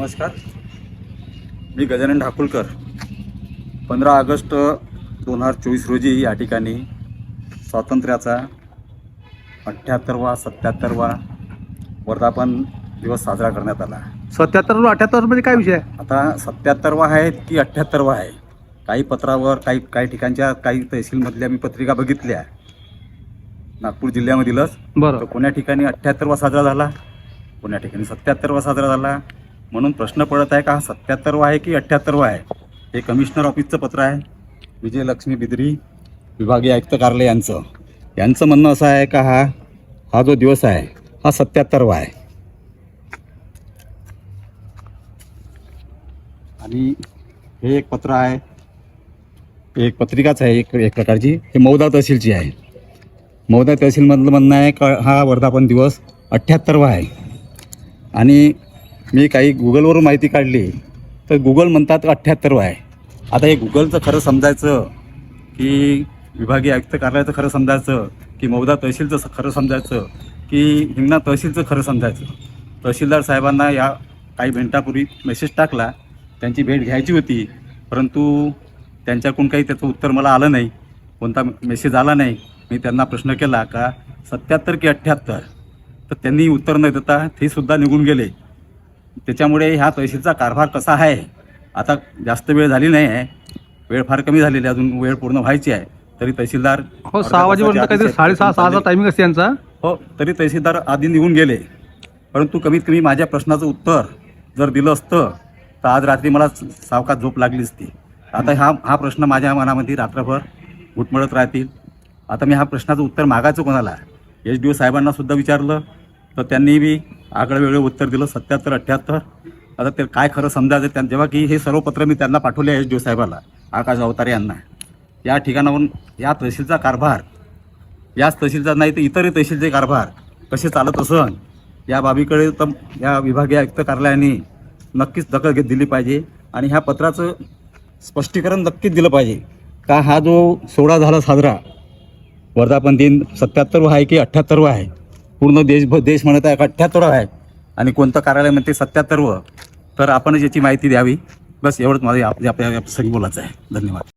नमस्कार. मी गजानन ढाकुलकर. पंधरा ऑगस्ट दोन हजार चोवीस रोजी या ठिकाणी स्वातंत्र्याचा अठ्ठ्याहत्तरवा सत्याहत्तरवा वर्धापन दिवस साजरा करण्यात आला. सत्याहत्तर अठ्याहत्तरमध्ये काय विषय? आहे आता सत्याहत्तरवा आहे की अठ्ठ्याहत्तरवा आहे? काही पत्रावर काही काही ठिकाणच्या काही तहसीलमधल्या मी पत्रिका बघितल्या. नागपूर जिल्ह्यामधीलच. बरं. कोण्या ठिकाणी अठ्ठ्याहत्तरवा साजरा झाला? कोण्या ठिकाणी सत्याहत्तरवा साजरा झाला? म्हणून प्रश्न पडत आहे का? हा सत्याहत्तरवा आहे की अठ्ठ्याहत्तरवा आहे? हे कमिशनर ऑफिसचं पत्र आहे. विजयलक्ष्मी बिद्री विभागीय आयुक्त कार्यालय यांचं. यांचं म्हणणं असं आहे का हा हा जो दिवस आहे हा सत्याहत्तरवा आहे. आणि हे एक पत्र आहे. एक पत्रिकाच आहे एक एक प्रकारची. हे मौदा तहसीलची आहे. मौदा तहसीलमधलं म्हणणं आहे का हा वर्धापन दिवस अठ्ठ्याहत्तरवा आहे. आणि मी काही गुगलवरून माहिती काढली तर गुगल म्हणतात अठ्ठ्याहत्तरवा आहे. आता हे गुगलचं खरं समजायचं की विभागीय आयुक्त कार्यालयाचं खरं समजायचं की मौदा तहसीलचं खरं समजायचं की हिंगणा तहसीलचं खरं समजायचं. तहसीलदार साहेबांना या काही मिनिटापूर्वी मेसेज टाकला त्यांची भेट घ्यायची होती परंतु त्यांच्याकडून काही त्याचं उत्तर मला आलं नाही कोणता मेसेज आला नाही. मी त्यांना प्रश्न केला का सत्याहत्तर की अठ्ठ्याहत्तर? तर त्यांनी उत्तर न देता ते सुद्धा निघून गेले. त्याच्यामुळे ह्या तहसीलचा कारभार कसा आहे? आता जास्त वेळ झाली नाही आहे. वेळ फार कमी झालेली आहे, अजून वेळ पूर्ण व्हायची आहे. तरी तहसीलदार हो सहा वाजेपर्यंत काहीतरी साडेसहा सहाचा टायमिंग असते यांचा. हो तरी तहसीलदार आधी निघून गेले. परंतु कमीत कमी माझ्या प्रश्नाचं उत्तर जर दिलं असतं तर आज रात्री मला सावकाश झोप लागली असती. आता हा हा प्रश्न माझ्या मनामध्ये रात्रभर घुटमळत राहतील. आता मी हा प्रश्नाचं उत्तर मागायचं कोणाला? एच डी ओ साहेबांना सुद्धा विचारलं. तर त्यांनी बी आगळं वेगळं उत्तर दिलं सत्याहत्तर अठ्ठ्याहत्तर आता ते काय खरं समजायचं त्या जेव्हा की हे सर्व पत्र मी त्यांना पाठवले एच डी साहेबाला आकाश अवतारे यांना. या ठिकाणाहून या तहसीलचा कारभार याच तहसीलचा नाही तर इतरही तहसीलचे कारभार कसे चालत असन या बाबीकडे तर या विभागीय आयुक्त कार्यालयाने नक्कीच दखल घेत दिली पाहिजे आणि ह्या पत्राचं स्पष्टीकरण नक्कीच दिलं पाहिजे. का हा जो सोहळा झाला साजरा वर्धापन दिन सत्याहत्तरवा आहे की अठ्ठ्याहत्तरवा आहे? पूर्ण देशभर देश म्हणत आहे का आहे. आणि कोणतं कार्यालय म्हणते सत्याहत्तरवं तर आपणच याची माहिती द्यावी. बस एवढंच माझं या- या- बोलायचं आहे. धन्यवाद.